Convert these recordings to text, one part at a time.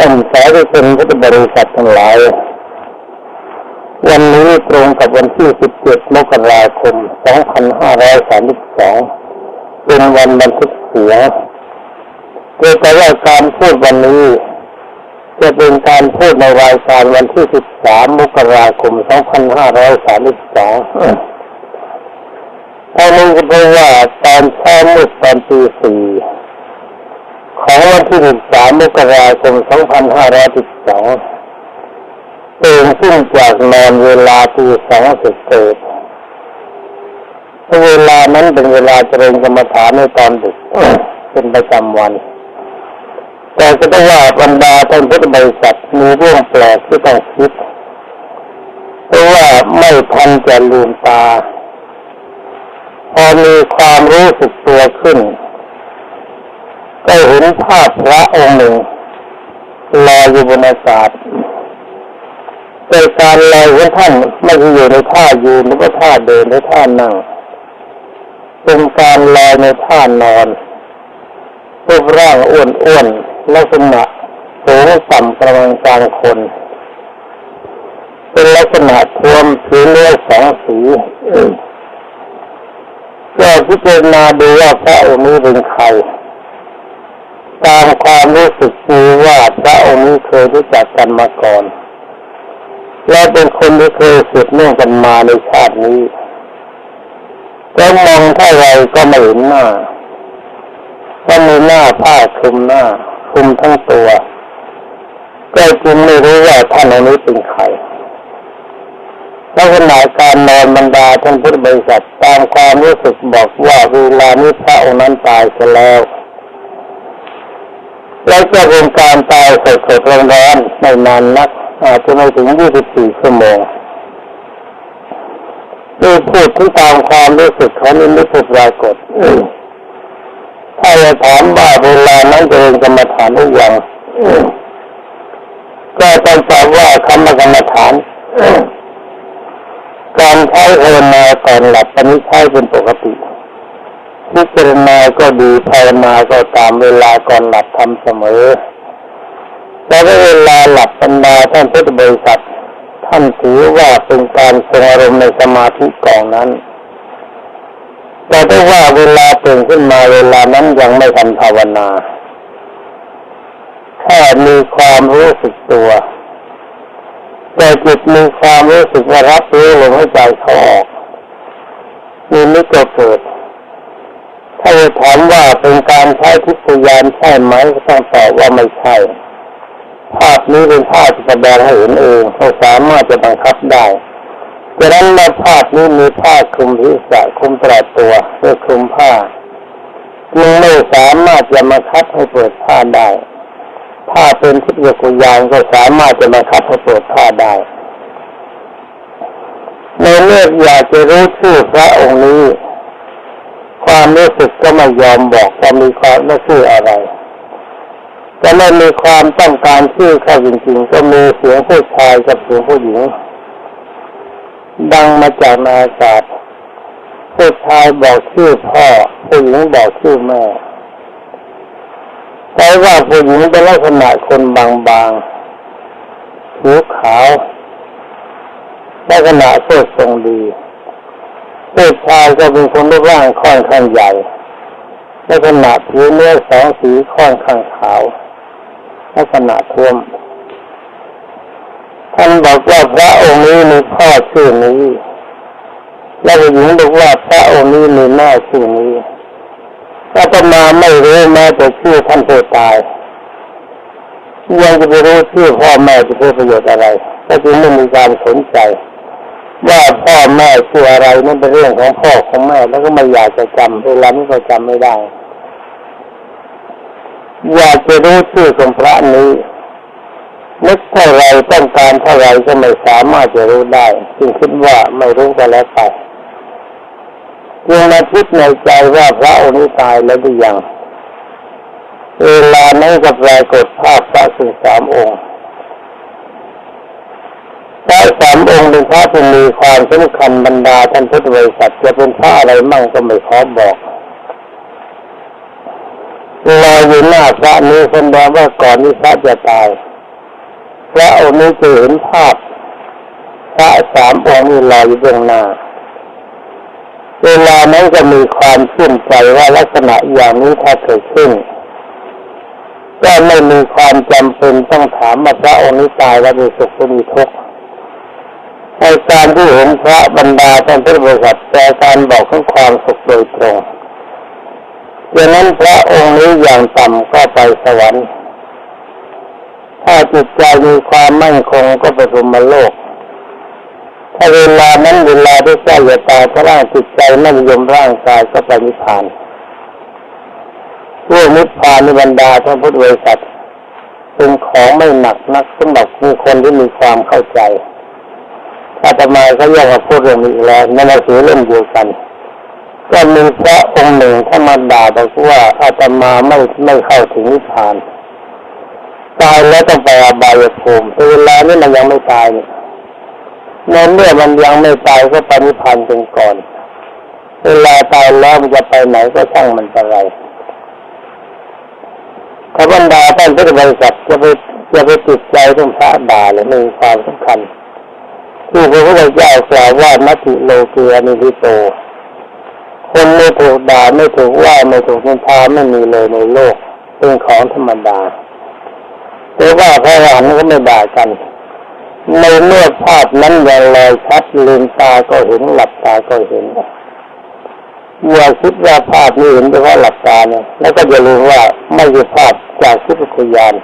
ท่านสาธุชนพุทธบริษัททั้งหลาย วันนี้ตรงกับวันที่ 17 มกราคม 2532 เป็นวันบันทึกเสียงเกี่ยวกับว่าการพูดวันนี้ จะเป็นการพูดในรายการวันที่ 13 มกราคม 2532อันนี้ก็เพราะว่าตอนเช้ามืดตอนตีสี่ ของวันที่ 13 มกราคม 2512ตื่นขึ้นจากนอนเวลาตีสองเสร็จเกิดเวลานั้นเป็นเวลาเจริญกรรมฐานในตอนดึกเป็นประจำวัน แต่ก็ต้ว่าบรรดาท่านพุทธบริษัทมีเรื่องแปลกที่ต้องคิดเพราะว่าไม่ทันจะลืมตา พอมีความรู้สึกตัวขึ้น ก็เห็นภาพพระองค์หนึ่งลอยอยู่บนอากาศโดยการลอยของท่านไม่ใช่อยู่ในท่ายืนหรือว่าท่าเดินหรือท่านั่ง เป็นการลอยในท่านอนรูปร่างอ้วนๆลักษณะสูงต่ำประมาณกลางคน เป็นลักษณะทวมผิวเนื้อสองสีก็พิจารณาดูว่าพระองค์นี้เป็นใคร ตามความรู้สึกมีว่าพระองค์นี้เคยรู้จักกันมาก่อน และเป็นคนที่เคยสืบเนื่องกันมาในชาตินี้แต่มองเท่าไรก็ไม่เห็นหน้าก็มีหน้าผ้าคลุมหน้าคลุมทั้งตัวก็จึงไม่รู้ว่าท่านองค์นี้เป็นใครลักษณะการนอนบรรดาท่านพุทธบริษัทตามความรู้สึกบอกว่าเวลานี้พระองค์นั้นตายเสียแล้ว แล้วก็เป็นการตายสดๆร้อนๆไม่นานนัก อาจจะไม่ถึง 24 ชั่วโมงดูพูดถึงตามความรู้สึกเขานี่ไม่ถูกปรากฏถ้าจะถามว่าเวลานั้นจะเรียนกรรมฐานหรือยังก็ต้องตอบว่าคำกรรมฐานการใช้ภาวนาก่อนหลับตอนนี้ใช้เป็นปกติ พิจารณาก็ดีภาวนาก็ตามเวลาก่อนหลับทำเสมอแต่เวลาหลับบรรดาท่านพุทธบริษัทท่านถือว่าเป็นการทรงอารมณ์ในสมาธิกองนั้นแต่ถ้าว่าเวลาตื่นขึ้นมาเวลานั้นยังไม่ทันภาวนาแค่มีความรู้สึกตัวแต่จิตมีความรู้สึกว่ารับรู้ลมหายใจเขาออกมีนิก็เกิด ถ้าจะถามว่าเป็นการใช้ทิพยานใช่ไหมก็ต้องตอบว่าไม่ใช่ ภาพนี้เป็นภาพที่แสดงให้เห็นเองเขาสามารถจะบังคับได้ดังนั้นเมื่อภาพนี้มีผ้าคลุมศีรษะคลุมตลอดตัวเพื่อคลุมผ้าจึงไม่สามารถจะมาคับให้เปิดผ้าได้ ถ้าเป็นทิพยกุยานก็สามารถจะมาคับให้เปิดผ้าได้ในเมื่ออยากจะรู้ชื่อพระองค์นี้ ความรู้สึกก็ไม่ยอมบอกว่ามีความว่าชื่ออะไรแต่ไม่มีความต้องการชื่อเขาจริงๆ ก็มีเสียงผู้ชายกับเสียงผู้หญิง ดังมาจากนาอากาศผู้ชายบอกชื่อพ่อผู้หญิงบอกชื่อแม่แต่ว่าผู้หญิงเป็นลักษณะคนบางๆผิวขาวลักษณะเสื้อทรงดี ผู้ชายก็เป็นคนรูปร่างค่อนข้างใหญ่ลักษณะผิวเนื้อสองสีค่อนข้างขาวลักษณะท่วมท่านบอกว่าพระองค์นี้มีพ่อชื่อนี้ และผู้หญิงบอกว่าพระองค์นี้มีแม่ชื่อนี้อาตมาไม่รู้แม้แต่ชื่อท่านผู้ตายยังจะไปรู้ชื่อพ่อแม่จะเพื่อประโยชน์อะไรก็จึงไม่มีการสนใจ ว่าพ่อแม่ชื่ออะไรนั่นเป็นเรื่องของพ่อของแม่แล้วก็ไม่อยากจะจำเวลานี้ก็จำไม่ได้ อยากจะรู้ชื่อของพระนี้นึกเท่าไรต้องการเท่าไรก็ไม่สามารถจะรู้ได้จึงคิดว่าไม่รู้ก็แล้วไปจึงมาคิดในใจว่าพระองค์นี้ตายแล้วหรือยังเวลานั้นก็ปรากฏภาพพระสิงสามองค์ พระสามองค์เป็นพระที่มีความสำคัญบรรดาท่านพุทธบริษัทจะเป็นพระอะไรมั่งก็ไม่ขอบอกลอยอยู่หน้าพระนี้แสดงว่าก่อนที่พระจะตายพระองค์นี้จะเห็นภาพพระสามองค์นี้ลอยอยู่เบื้องหน้าเวลานั้นจะมีความชื่นใจว่าลักษณะอย่างนี้ถ้าเกิดขึ้นก็ไม่มีความจำเป็นต้องถามว่าพระองค์นี้ตายแล้วมีสุขหรือมีทุกข์ ในการที่เห็นพระบรรดาท่านพุทธบริษัทแต่การบอกของความสุขโดยตรงดังนั้นพระองค์นี้อย่างต่ำก็ไปสวรรค์ ถ้าจิตใจมีความมั่นคงก็ไปพรหมโลก ถ้าเวลานั้นเวลาที่ใกล้จะตายถ้าร่างจิตใจไม่ยมร่างกายก็ไปนิพพานเรื่องนิพพานในบรรดาท่านพุทธบริษัทเป็นของไม่หนักนักสำหรับมีคนที่มีความเข้าใจ ถ้าจะมาก็ยังมาพูดเรื่องนี้แล้วในหนังสือเล่มเดียวกัน ก็มีพระองค์หนึ่งท่ามาด่าบอกว่าอาตมาไม่ไม่เข้าถึงนิพพานตายแล้วต้องไปอบายภูมิเวลานี้มันยังไม่ตายเนี่ยในเมื่อมันยังไม่ตายก็ไปนิพพานเป็นก่อน เวลาตายแล้วมันจะไปไหนก็ช่างมันไปไรถ้าบรรดาท่านพุทธบริษัทจะไปจะไปติดใจเรื่องพระด่าหรือไม่มีความสำคัญ ที่พระพุทธเจ้ากล่าว่านัตติโลเกียนิริโต คนไม่ถูกด่าไม่ถูกว่าไม่ถูกนินทาไม่มีเลยในโลกเป็นของธรรมดาแต่ว่าพระอรหันต์ก็ไม่ด่ากันในเมื่อภาพนั้นยังลอยชัดลืมตาก็เห็นหลับตาก็เห็นอย่าคิดว่าภาพนี้เห็นเฉพาะหลับตาเนี่ยแล้วก็อย่าลืมว่าไม่ใช่ภาพจากทิพยาน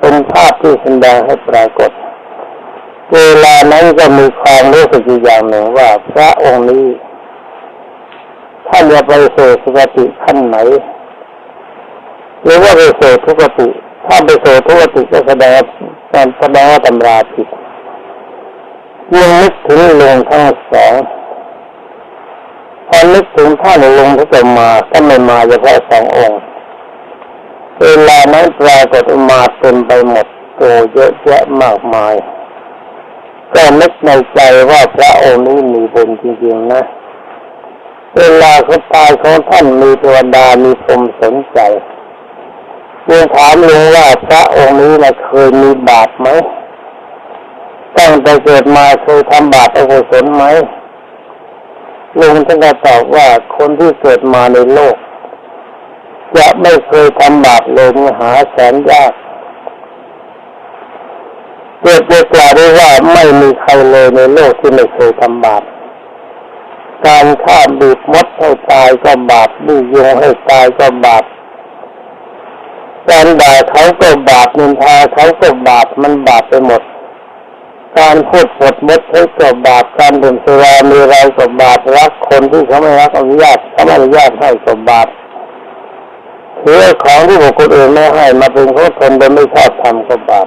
เป็นภาพที่แสดงให้ปรากฏ เวลานั้นก็มีความรู้สึกอยู่อย่างหนึ่งว่าพระองค์นี้ท่านจะไปสู่สุคติขั้นไหนหรือว่าไปสู่ทุกติถ้าไปสู่ทุกติก็แสดงการแสดงว่าตำราผิดยังนึกถึงลงทั้งสองพอนึกถึงท่านลงที่จะมาท่านไม่มาเฉพาะสององค์เวลานั้นปรากฏมาเต็มไปหมดโตเยอะแยะมากมาย ก็นึกในใจว่าพระองค์นี้มีบุญจริงๆนะ เวลาเขาตายของท่านมีเทวดามีพรหมสนใจเรียนถามลุงว่าพระองค์นี้นะเคยมีบาปไหมตั้งแต่เกิดมาเคยทำบาปอกุศลไหมลุงท่านก็ตอบว่าคนที่เกิดมาในโลก จะไม่เคยทำบาปเลยหาแสนยาก เกิดจะกล่าวได้ว่าไม่มีใครเลยในโลกที่ไม่เคยทำบาปการฆ่าบีบมดให้ตายก็บาปบีบยุงให้ตายก็บาปการด่าเขาก็บาปนินทาเขาก็บาปมันบาปไปหมด การพูดปดมดให้กับบาปการดื่มสุรามีอะไรกับบาปรักคนที่เขาไม่รักอนุญาตเขาไม่อนุญาตให้กับบาปถือของที่บุคคลอื่นไม่ให้มาเป็นของตนโดยไม่ชอบทำกับบาป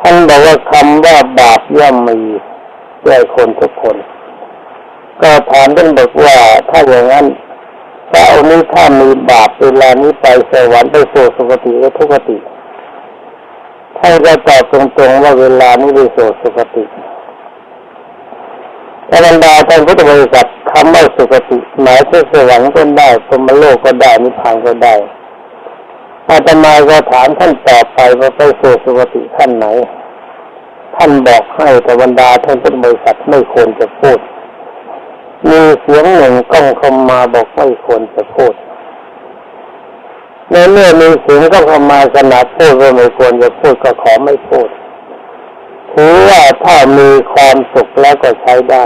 ท่านบอกว่าคำว่าบาปย่อมมีแก่คนทุกคน ก็ถามท่านบอกว่าถ้าอย่างนั้นพระองค์นี้ถ้ามีบาปเวลานี้ไปสวรรค์ไปสู่สุคติและทุกติท่านจะตอบตรงๆว่าเวลานี้ไปสู่สุคติธรรมดาท่านพุทธบริษัทคำว่าสุคติหมายถึงสวรรค์ก็ได้พรหมโลกก็ได้นิพพานก็ได้ อาตมาก็ถามท่านต่อไปว่าไปสู่สุคติขั้นไหน ท่านบอกให้แต่บรรดาท่านพุทธบริษัทไม่ควรจะพูด มีเสียงหนึ่งก้องคำมาบอกไม่ควรจะพูดในเมื่อมีเสียงก็เข้ามาขนาดพูดก็ไม่ควรจะพูดก็ขอไม่พูดถือว่าถ้ามีความสุขแล้วก็ใช้ได้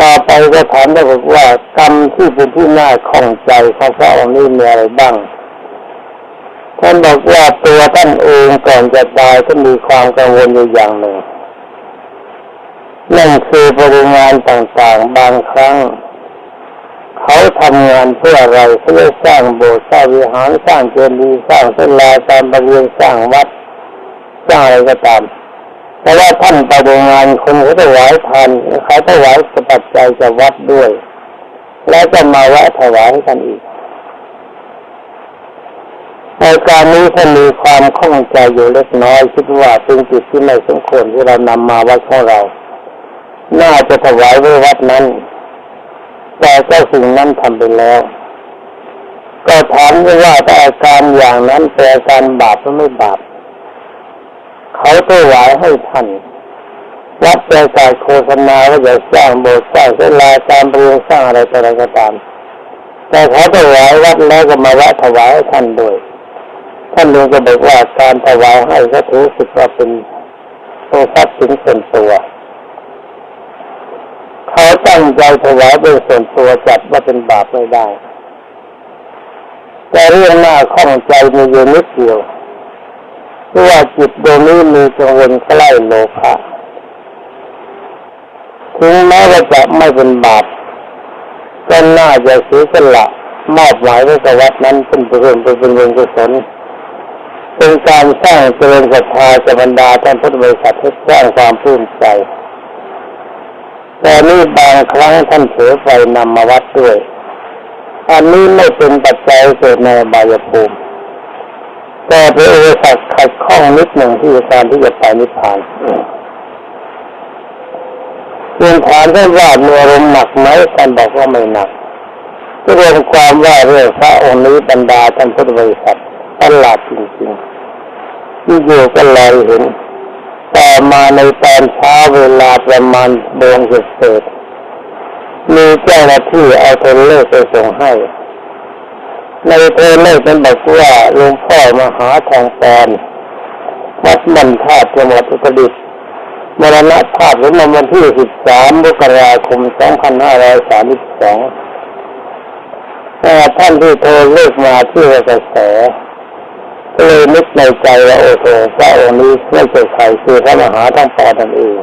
ต่อไปก็ถามได้บอกว่ากรรมที่เป็นที่น่าข้องใจของพระองค์นี้มีอะไรบ้างานบอกว่าตัวท่านเองก่อนจะตายก็มีความกังวลอยู่อย่างหนึ่งนั่นคือบริงานต่างๆ บางครั้ง เขาทำงานเพื่ออะไรเพื่อสร้างโบสถ์สร้างวิหารสร้างเจดีย์สร้างศาลาการประเรียนสร้างวัดสร้างอะไรก็ตาม แต่ว่าท่านไปดูงานคนเขาถวายทานเขาถวายสปัจจัยจะวัดด้วย แล้วก็มาแวะถวายให้ท่านอีก ในการนี้ท่านมีความข้องใจอยู่เล็กน้อย คิดว่าเป็นจิตที่ไม่สมควรที่เรานำมาวัดของเรา น่าจะถวายไว้วัดนั้น แต่ก็สิ่งนั้นทำไปแล้ว ก็ถามว่าถ้าอาการอย่างนั้นเป็นอาการบาปหรือไม่บาปเขาถวายให้ท่านวัดประกาศโฆษณาว่าจะสร้างโบสถ์สร้างเสลาการเรียนสร้างอะไรต่ออะไรก็ตาม แต่เขาถวายวัดแล้วก็มาวัดถวายให้ท่านด้วย ท่านเองก็บอกว่าการถวายให้ก็ถือสึกว่าเป็นเป็นทรัพย์สินส่วนตัว เขาตั้งใจถวายเป็นส่วนตัวจัดว่าเป็นบาปไม่ได้ แต่เรื่องหน้าข้องใจมีอยู่นิดเดียวเพราะว่าจิตดวงนี้มีกังวลใกล้โลภะถึงแม้ว่าจะไม่เป็นบาปก็น่าจะเสียสละมอบหมายไว้กับวัดนั้นเป็นเรื่องเป็นเป็นเรื่องกุศล เป็นการสร้างเจริญศรัทธาจะบรรดาท่านพุทธบริษัทให้สร้างความปลื้มใจแต่นี่บางครั้งท่านเผลอไปนำมาวัดด้วย อันนี้ไม่เป็นปัจจัยเกิดในบายภูมิ แต่เป็นอุปสรรคขัดข้องนิดหนึ่งที่การที่จะไปนิพพานเรียนถามท่านว่ามีอารมณ์หนักไหมท่านบอกว่าไม่หนักรวมความว่าเรื่องพระองค์นี้บรรดาท่านพุทธบริษัท ประหลาดจริงๆที่อยู่ก็ลอยเห็น ต่อมาในตอนเช้าเวลาประมาณโมงเศษมีเจ้าหน้าที่เอาเทเลอร์ไปส่งให้ ในเทเลอร์เป็นบอกว่าลวงพ่อมาหาทองปอนวัดมันธาตุจังหวัดอุตรดิตถ์มรณะภาพในวันที่ 13มกราคม 2532 ท่านที่โทรเรียกมาที่กระแส ก็เลยนึกในใจว่าโอ้โหพระองค์นี้ไม่ใช่ใครคือพระมหาทั้งปอนั่นเอง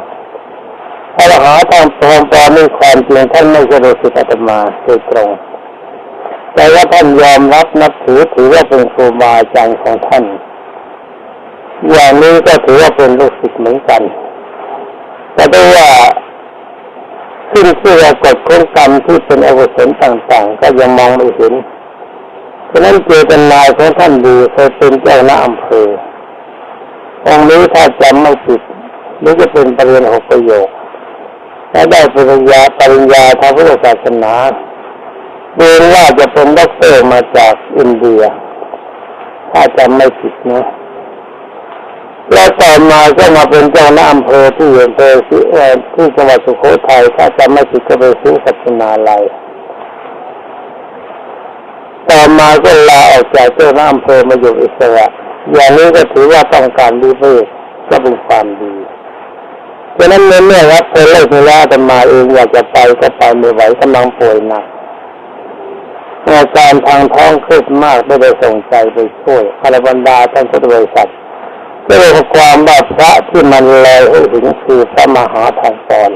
พระมหาทั้งปอปอนี่ความจริงท่านไม่ใช่โดยสิทธมาโดยตรง แต่ว่าท่านยอมรับนับถือถือว่าเป็นครูบาอาจารย์ของท่าน อย่างนี้ก็ถือว่าเป็นลูกศิษย์เหมือนกันแต่ด้วยว่าขึ้นเชื่อกฎของกรรมที่เป็นอกุศลต่างๆ ก็ยังมองไม่เห็น ฉะนั้นเจตนาของท่านดีเคยเป็นเจ้าหน้าอำเภอองค์นี้ถ้าจำไม่ผิดหรือจะเป็นปริญญาหกประโยคและได้ปริญญาปริญญาทางพุทธศาสนาเรียนว่าจะเป็นด็อกเตอร์มาจากอินเดีย ถ้าจำไม่ผิดนะแล้วต่อมาก็มาเป็นเจ้าหน้าอำเภอที่อำเภอที่ที่จังหวัดสุโขทัยถ้าจำไม่ผิดก็ไปซื้อศาสนาลัย ต่อมาก็ลาออกจากเจ้าหน้าอำเภอมาอยู่อิสระอย่างนี้ก็ถือว่าต้องการดีเพื่อก็เป็นความดีดังนั้นเมื่อรับเธอเลิกไม่ได้แต่มาเองอยากจะไปก็ไปไม่ไหวกำลังป่วยหนักอาการทางท้องขึ้นมากไม่ได้ส่งใจไปช่วยอรบรรดาท่านพุทธบริษัทก็เลยความว่าพระที่มันลอยให้ถึงคือพระมหาทองปอน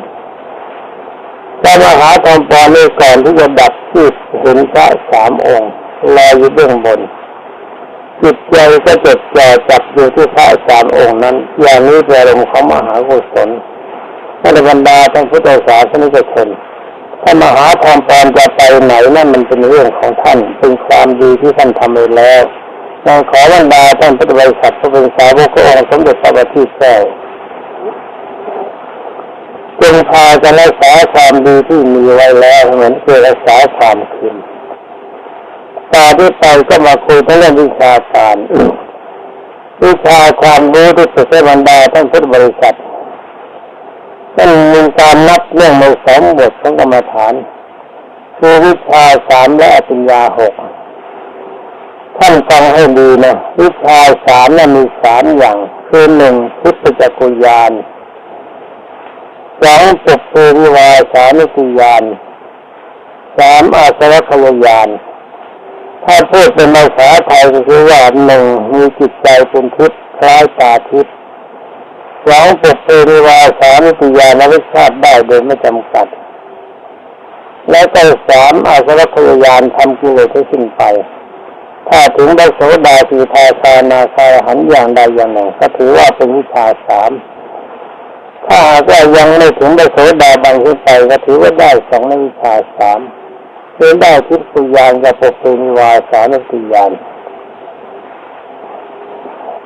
พระมหาทองปอนนี่ก่อนที่จะดับที่เห็นพระสามองค์ ลอยอยู่เบื้องบนจิตใจก็จดจ่อจับอยู่ที่พระสามองค์นั้น อย่างนี้เป็นอารมณ์ของมหากุศลท่นบรรดาท่านพุทธศาสนิกชนถ้ามหาทองปอนจะไปไหนนั่นมันเป็นเรื่องของท่านเป็นความดีที่ท่านทำไปแล้วเราขอบรรดาท่านพุทธบริษัทผู้เป็นสาวกองค์สมเด็จพระบัณฑิตแก้วจงพากันรักษาความดีที่มีไว้แล้วเหมือนเพื่อรักษาความคืน ตาที่ไปก็มาคุยเรื่องวิชาการวิชาความรู้ที่สุดในบรรดาท่านพุทธบริษัทท่านมีการนับเรื่องในสองบทของกรรมฐาน คือวิชาสามและอภิญญาหกท่านฟังให้ดีนะวิชาสามนั้นมีสามอย่าง คือหนึ่งพุทธจักรยานสองปุเพวิวาสานิติยานสามอาสวัคยาน ถ้าพูดเป็นภาษาไทยก็คือว่าหนึ่งมีจิตใจเป็นทิพย์คล้ายตาทิพย์สองปุเพวิวาสานิติยานวิชาติได้โดยไม่จำกัด และก็สามอาสวัคยานทำกิเลสให้สิ้นไป ถ้าถึงได้โสดาสีทาคานาคาหันอย่างใดอย่างหนึ่งก็ถือว่าเป็นวิชาสามถ้าหากว่ายังไม่ถึงได้โสดาบังขึ้นไปก็ถือว่าได้สองในวิชาสาม เป็นได้ทิพยานกับปกเป็นวาสานติยาน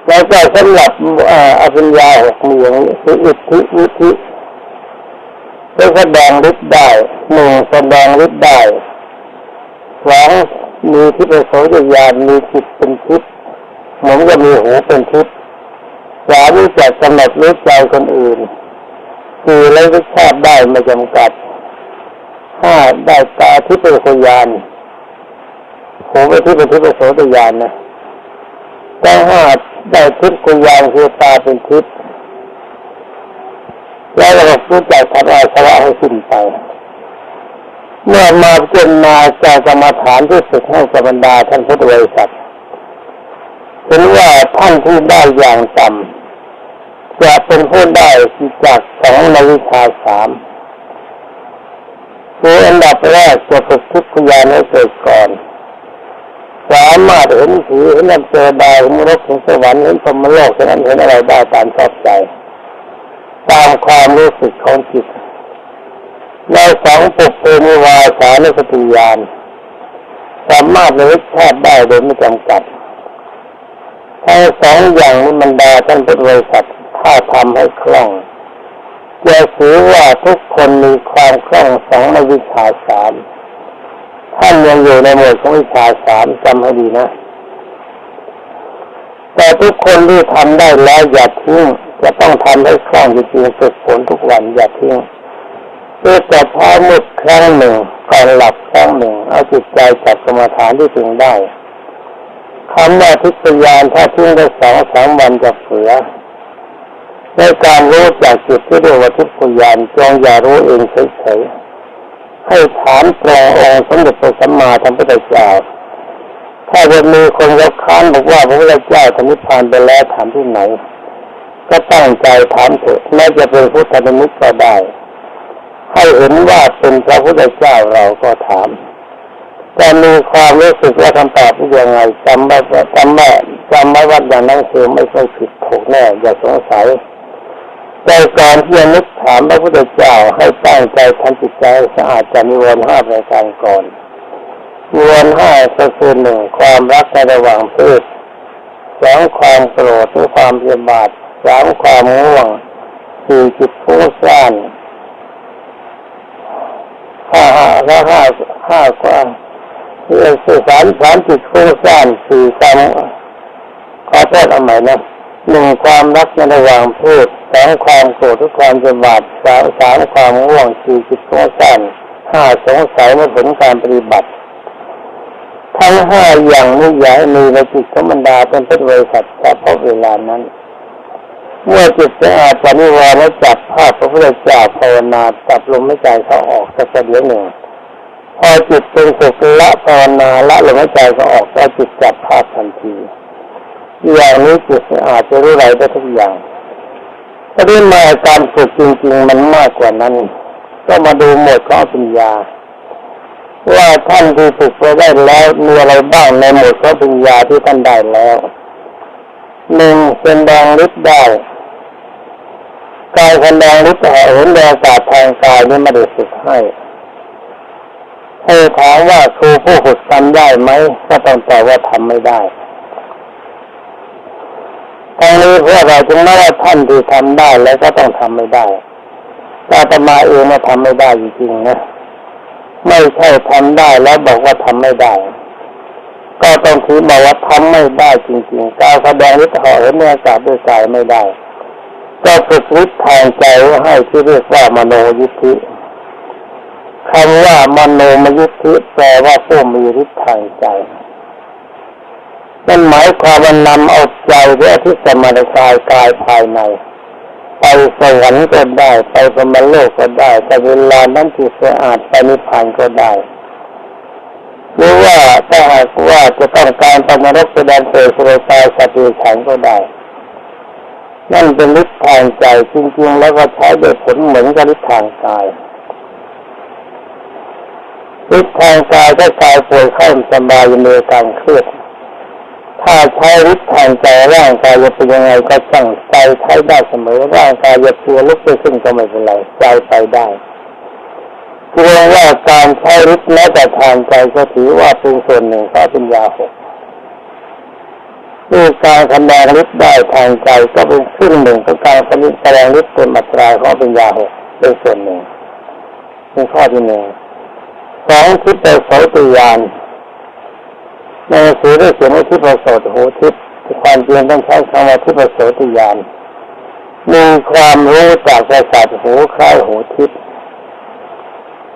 แล้วก็สำหรับอภิญญาหกมีองคืออิทธิวิธิแสดงฤทธิ์ได้หนึ่งแสดงฤทธิ์ได้สองมีทิพย์โสยาณมีจิตเป็นทิพย์เหมือนกับมีหูเป็นทิพย์สามรู้จักกำหนดรู้ใจคนอื่นสี่แล้วรู้ชาติได้ไม่จำกัด ห้าได้ตาที่เป็นยานหูไปที่เป็นทิพย์โสตยานนะแต่ห้าได้ทิพย์กุยานคือตาเป็นทิพย์แล้วเรารู้จักทำอาสวะให้สิ้นไป เมื่อมาเจนนาจากกรรมฐานที่สุดให้กับบรรดาท่านพุทธบริษัทเห็นว่าท่านที่ได้อย่างต่ำจะเป็นผู้ได้จากสองในวิชาสาม คืออันดับแรกจะฝึกทิพยานให้เกิดก่อน สามารถเห็นผีเห็นลำเจอได้เห็นรกเห็นสวรรค์เห็นพรมโลกเห็นนั้นเห็นอะไรได้ตามชอบใจตามความรู้สึกของจิตในสองปุกเปนิวาสานสติยานสามารถระลึกชาติได้โดยไม่จำกัดทั้งสองอย่างนี้มันดาท่านพุทธบริษัทถ้าทำให้คล่อง จะถือว่าทุกคนมีความคล่องสองในวิชาสามท่านยังอยู่ในหมวดของวิชาสามจำให้ดีนะ แต่ทุกคนที่ทำได้แล้วอย่าทิ้งจะต้องทำให้คล่องจริงๆฝึกฝนทุกวันอย่าทิ้งเพื่อจะพามุดครั้งหนึ่งก่อนหลับครั้งหนึ่งเอาจิตใจจับกรรมฐานที่ถึงได้คำว่าทิพยานถ้าทิ้งได้สองสามวันจะเสือ ในการรู้จากจิตที่เรียกว่าทิพยานจงอย่ารู้เองเฉยๆให้ถามตรงองค์สมเด็จพระสัมมาสัมพุทธเจ้าถ้าจะมีคนยกค้านบอกว่าพระพุทธเจ้าธนิพพานไปแล้วถามที่ไหน ก็ตั้งใจถามเถอะแม้จะเป็นพุทธนิมิตก็ได้ ให้เห็นว่าเป็นพระพุทธเจ้าเราก็ถามแต่มีความรู้สึกว่าคำตอบที่ยังไงจำไม่จำไม่จำไม่ว่าอย่างนั้นคือไม่ใช่ผิดถูกแน่ อย่าสงสัย แต่การที่จะนึกถามพระพุทธเจ้าให้ตั้งใจทำจิตใจสะอาดจะมีวนห้าประการก่อนมีวนห้าก็คือหนึ่งความรักในระหว่างเพศสองความโกรธหรือความเพียบาทสามความง่วงสี่จิตฟุ้งซ่านห้าห้าแล้วห้าห้ากว่าเรื่องสื่อสารสามจิตฟุ้งซ่านสี่ความขอโทษเอาใหม่นะ หนึ่งความรักในระหว่างเพศสองความโกรธทุกความจะบาดสามสามความง่วงสี่จิตฟุ้งซ่านห้าสงสัยในผลการปฏิบัติ ทั้งห้าอย่างนี้อย่าให้มีในจิตของบรรดาเป็นพุทธบริษัทเฉพาะเวลานั้น เมื่อจิตสะอาดปณิวรณ์และจับภาพพระพุทธเจ้าภาวนาจับลมหายใจเขาออกสักเดียวหนึ่งพอจิตเป็นสุขละภาวนาละลมหายใจก็ออกก็จิตจับภาพทันที อย่างนี้จิตอาดจะรู้อะไรได้ทุกอย่างประเด็นมาการฝึกจริงๆมันมากกว่านั้น ก็มาดูหมดข้อปัญญาว่าท่านที่ฝึกไปได้แล้วมีอะไรบ้างในหมวดข้อปัญญาที่ท่านได้แล้วหนึ่งเป็นแดงฤทธิ์ได้การแสดงฤทธิ์เห็นแรงศาสตร์ทางกายนี่ไม่ได้ฝึกให้ให้ถามว่าครูผู้ฝึกทำได้ไหมก็ต้องตอบว่าทำไม่ได้ ทั้งนี้เพื่อเราจึงไม่ว่าท่านที่ทำได้แล้วก็ต้องทำไม่ได้อาตมาเองมาทำไม่ได้จริงๆนะไม่ใช่ทำได้แล้วบอกว่าทำไม่ได้ ก็ต้องถือมาว่าทำไม่ได้จริงๆการแสดงฤทธิ์เหาะเนในอกาศด้วยกายไม่ได้ ก็ฝึกฤทธิ์ทางใจให้ที่เรียกว่ามโนยิทธิคำว่ามโนมยิทธิแปลว่าผู้มีฤทธิ์ทางใจ นั่นหมายความว่านำเอาใจเพื่อที่จะมาในกายกายภายใน ไปสวรรค์ก็ได้ ไปสมโลกก็ได้แต่เวลานั้นจิตสะอาดไปนิพพานก็ได้หรือว่าถ้าหากว่าจะต้องการไปนรกไปแดนเปรตสุรกายสตว์เดรันก็ได้ นั่นเป็นฤทธิ์ทางใจจริงๆแล้วก็ใช้ด้วยผลเหมือนกับฤทธิ์ทางกายฤทธิ์ทางกายถ้ากายป่วยไข้สบายมีอการเครียด ถ้าใช้ฤทธิ์ทางใจร่างกายจะเป็นยังไงก็ช่างใจใช้ได้เสมอร่างกายจะตัวลุกไปขึ้นก็ไม่เป็นไรใจไปได้กลัวว่าการใช้ฤทธิ์แม้แต่ทางใจก็ถือว่าเป็นส่วนหนึ่งของปัญญาหกด้วยการแสดงฤทธิ์ได้ทางใจก็เป็นครึ่งหนึ่งของการแสดงฤทธิ์เป็นมัตราของปัญญาหกเป็นส่วนหนึ่งเป็นข้อที่หนึ่งสองทิฏฐิโสติยาน ในหนังสือได้เขียนว่าทิพโสตโหทิพความจริงต้องใช้คำว่าทิพโสติยานมีความรู้จากประสาทหูคล้ายหูทิพย์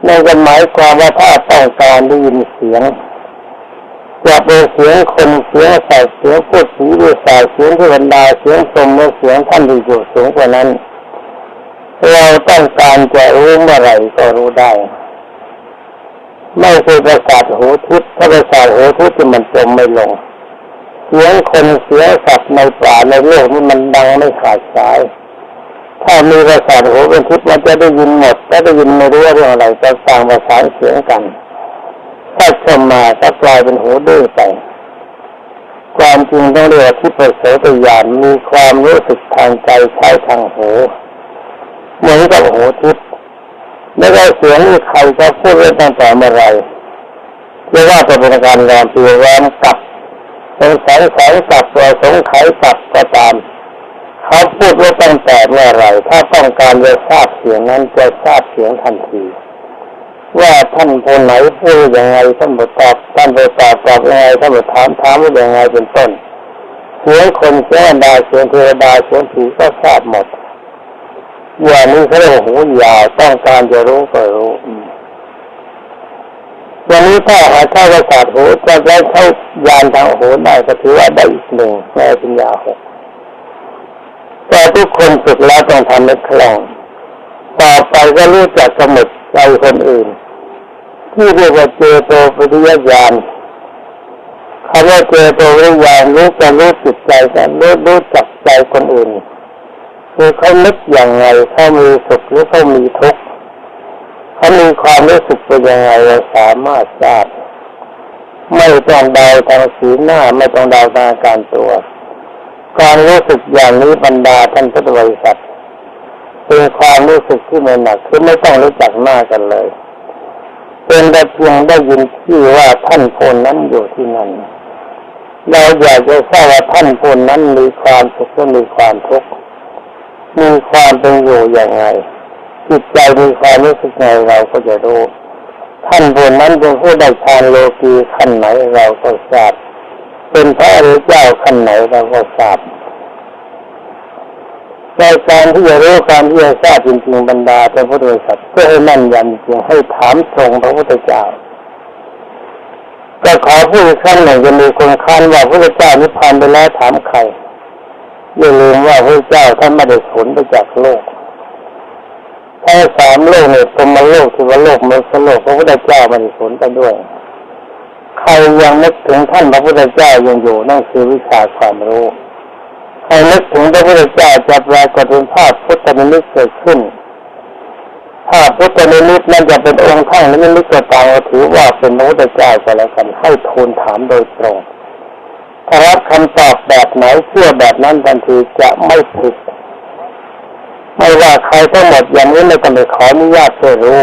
ในนหมายความว่าถ้าต้องการได้ยินเสียงจะเป็นเสียงคนเสียงใสัตว์เสียงพูดผีวิสาเสียงเทวดาเสียงสมและเสียงท่านที่อยู่สูงกว่านั้น เราต้องการจะรู้เมื่อไหร่ก็รู้ได้ ไม่ใช่ประสาทหูทิพย์ถ้าประสาทหูทิพย์จะมันจมไม่ลง เสียงคนเสียงสัตว์ในป่าในโลกนี้มันดังไม่ขาดสาย ถ้ามีประสาทหูเป็นทิพย์มันจะได้ยินหมดและได้ยินไม่รู้ว่าเรื่องอะไรจะฟังประสานเสียงกัน ถ้าเข้ามาก็กลายเป็นหูดื้อไปความจริงต้องเรียกที่ประเสริฐญาณมีความรู้สึกทางใจใช้ทางหูเหมือนกับหูทิพย์ ไม่ได้เสียงใครจะพูดเรื่องตั้งแต่เมื่อไรเรียกว่าจะเป็นการแรมปีแรมกับเป็นสายสายกับตัวสงไขกับก็ตามเขาพูดว่าตั้งแต่เมื่อไรถ้าต้องการจะทราบเสียงนั้นจะทราบเสียงทันที ว่าท่านคนไหนพูดยังไงท่านบตอบท่านไปตอบตอบยังไงท่านบถามถามว่ายังไงเป็นต้นเสียงคนเสียงดาเสียงเทวดาเสียงผีก็ทราบหมด อย่างนี้เขาเรียกหูยาวต้องการจะรู้ก็รู้วันนี้ถ้าหาใช้ประสาทหูจะได้ใช้ายานทางหูได้ก็ถือว่าได้อีกหนึ่งในปัญญาหกแต่ทุกคนฝึกแล้วต้องทำให้คล่องต่อไปก็รู้จักกำหนดใจคนอื่น ที่เรียกว่าเจโตปริยญาณคำว่าเจโตปริยญาณรู้จะรู้จิตใจกันรู้รู้จักใจคนอื่น คือเขานึกอย่างไรเขามีสุขหรือเขามีทุกข์เขามีความรู้สึกเป็นยังไงเราสามารถทราบไม่ต้องเดาทางสีหน้าไม่ต้องเดาทางการตัว การรู้สึกอย่างนี้บรรดาท่านพุทธบริษัทเป็นความรู้สึกที่ไม่หนักคือไม่ต้องรู้จักหน้ากันเลย เป็นแต่เพียงได้ยินที่ว่าท่านคนนั้นอยู่ที่นั่นเราอยากจะทราบว่าท่านคนนั้นมีความสุขหรือมีความทุกข์ มีความเป็นอยู่อย่างไรจิตใจมีความรู้สึกไงเราก็จะรู้ท่านคนนั้นเป็นผู้ได้ฌานโลกีขั้นไหนเราก็ทราบเป็นพระหรือเจ้าขั้นไหนเราก็ทราบในการที่จะรู้การที่จะทราบจริงๆบรรดาเป็นพุทธบริษัทเพื่อให้มั่นยันจริงให้ถามตรงพระพุทธเจ้าก็ขอพูดอีกครั้งหนึ่งจะมีคนค้านว่าพระพุทธเจ้านิพพานไปแล้วถามใคร อย่าลืมว่าพระเจ้าท่านไม่ได้ผลไปจากโลกทั้งสามโลกเนี่ยเป็นมโลกที่ว่าโลกมนุษยโลกพระพุทธเจ้ามันผลไปด้วย ใครยังนึกถึงท่านพระพุทธเจ้ายังอยู่นั่นคือวิชาความรู้ให้นึกถึงพระพุทธเจ้าจะปรากฏเป็นภาพพุทธนิมิตเกิดขึ้นภาพพุทธนิมิตนั้นจะเป็นองค์ท่านนิมิตก็ตามถือว่าเป็นพระพุทธเจ้าก็แล้วกันให้ทูลถามโดยตรง รับคำตอบแบบไหนเชื่อแบบนั้นทันทีจะไม่ผิดไม่ว่าใครทั้งหมดอย่างนี้ไม่ต้องไปขออนุญาตเพื่อรู้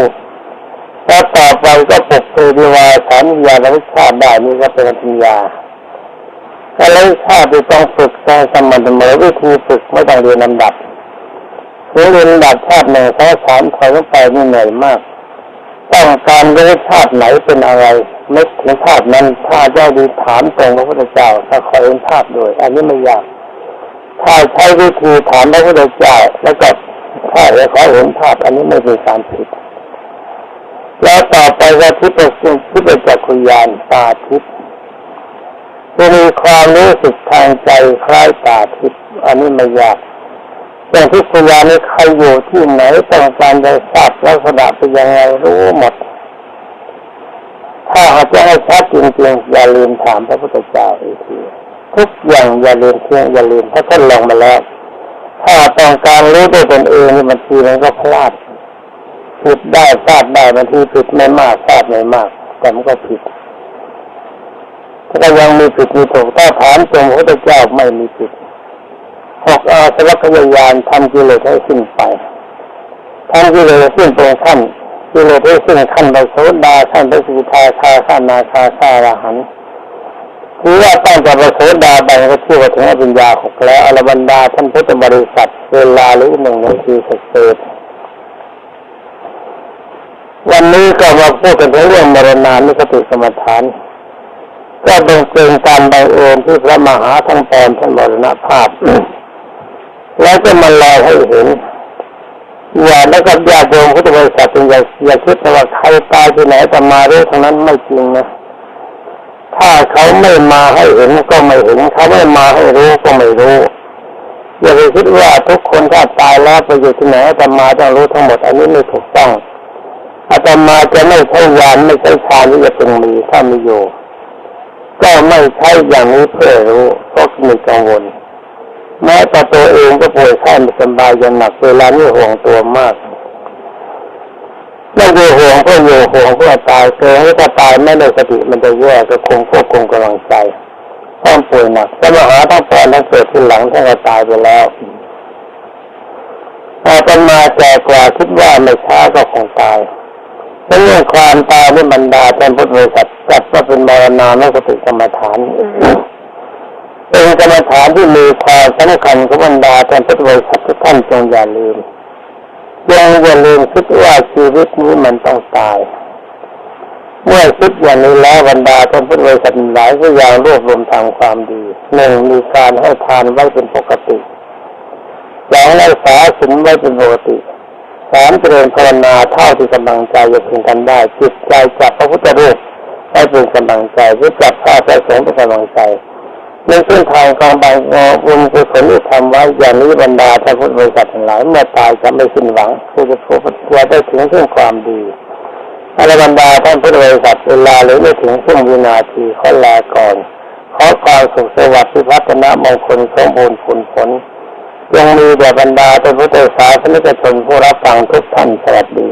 แล้วต่อไปก็ปกติดีว่าสารยาและวิชาได้นี่ก็เป็นปัญญาถ้าเราชาติต้องฝึกสร้างสม่ำเสมอวิธีฝึกไม่ต้องเรียนลำดับเรียนลำดับชาติหนึ่งสองสามถอยลงไปนี่เหนื่อยมาก ต้องการรู้ชาติไหนเป็นอะไร นึกถึงชาตินั้นถ้าเจ้าดีถามตรงพระพุทธเจ้าถ้าขอเห็นภาพโดย อันนี้ไม่ยากถ้าใช้วิธีถามพระพุทธเจ้าแล้วก็ถ้าจะขอเห็นภาพ อันนี้ไม่เป็นการผิดแล้วต่อไปก็ทิพย์ทิพย์จักรยานตาทิพย์จะมีความรู้สึกทางใจคล้ายตาทิพย์อันนี้ไม่ยากอย่างที่พยานี้ใครอยู่ที่ไหนต้องการจะทราบลักษณะเป็นยังไงรู้หมด ถ้าหากจะให้ชัดจริงๆอย่าลืมถามพระพุทธเจ้าอีกทีทุกอย่างอย่าลืมเพียงอย่าลืมถ้าท่านลงมาแล้วถ้าต้องการรู้ด้วยตนเองบางทีมันก็พลาดผิดได้พลาดได้บางทีผิดไม่มากพลาดไม่มากแต่มันก็ผิดถ้ายังมีผิดมีถูกถ้าถามตรงพระเจ้าไม่มีผิดหกอาสวัคยายานทำกิเลสให้สิ้นไปทำกิเลสสิ้นตรงขั้น กิเลสให้สิ้นขั้นไปโสดาขั้นไปสีทาคาขั้นนาคาคาราหันคือว่าตั้งแต่ปโสดาบันก็เชื่อว่าถึงอภิญญาหกแล้วอรบรรดาท่านพุทธบริษัทเวลาหรือหนึ่งนาทีเศษวันนี้ก็มาพูดกันเรื่องมรณานิสติสมถานก็เป็นเพียงการบังเอิญที่พระมหาทั้งแปดท่านมรณภาพ แล้วก็มาลอยให้เห็น อย่าแล้วก็ญาติโยมพุทธบริษัทอย่าอย่าคิดว่าใครตายที่ไหนแต่มาเรื่องทางนั้นไม่จริงนะถ้าเขาไม่มาให้เห็นก็ไม่เห็นเขาไม่มาให้รู้ก็ไม่รู้อย่าไปคิดว่าทุกคนถ้าตายแล้วไปอยู่ที่ไหนอาตมาต้องรู้ทั้งหมด อันนี้ไม่ถูกต้องอาตมาจะไม่ใช้ยานไม่ใช้ฌานที่จะเป็นมีถ้ามีอยู่ก็ไม่ใช่อย่างนี้เพื่อรู้ก็มีกังวล แม้แต่ตัวเองก็ป่วยไข้ไม่สบายอย่างหนักเวลานี้ห่วงตัวมากไม่ได้ห่วงเพื่ออยู่ห่วงเพื่อตายเกิดให้ถ้าตายไม่ได้สติมันจะแย่ก็คงควบคุมกำลังใจต้องป่วยหนักจะมาหาทั้งปอนทั้งเกิดที่หลังท่านก็ตายไปแล้วอาตมาแก่กว่าคิดว่าไม่ช้าก็คงตายเรื่องความตายนี่บรรดาเป็นพุทธบริษัทจัดว่าเป็นมรณานุสติกรรมฐาน เป็นกรรมฐานที่มีความสำคัญของบรรดาท่านพุทธบริษัททุกท่านจงอย่าลืมยังอย่าลืมคิดว่าชีวิตนี้มันต้องตาย เมื่อคิดอย่างนี้แล้วบรรดาท่านพุทธบริษัทหลายก็อย่างรวบรวมทำความดีหนึ่งมีการให้ทานไว้เป็นปกติสองรักษาศีลไว้เป็นปกติสามเจริญภาวนาเท่าที่กำลังใจจะพึงกันได้จิตใจจับพระพุทธรูปให้เป็นกำลังใจหรือจับพระพระสงฆ์เป็นกำลังใจ ในเส้นทางของบางงอบุญกุศลที่ทำไว้อย่างนี้บรรดาท่านพุทธบริษัททั้งหลายเมื่อตายจะไม่สิ้นหวังคือจะพบจะได้ถึงซึ่งความดีอรบรรดาท่านพุทธบริษัทเวลาหรือไม่ถึงซึ่งวินาทีขอลาก่อนขอความสุขสวัสดิ์พิพัฒนามงคลสมบูรณ์ผลผลยังมีแด่บรรดาท่านพุทธศาสนิกชนผู้รับฟังทุกท่านสวัสดี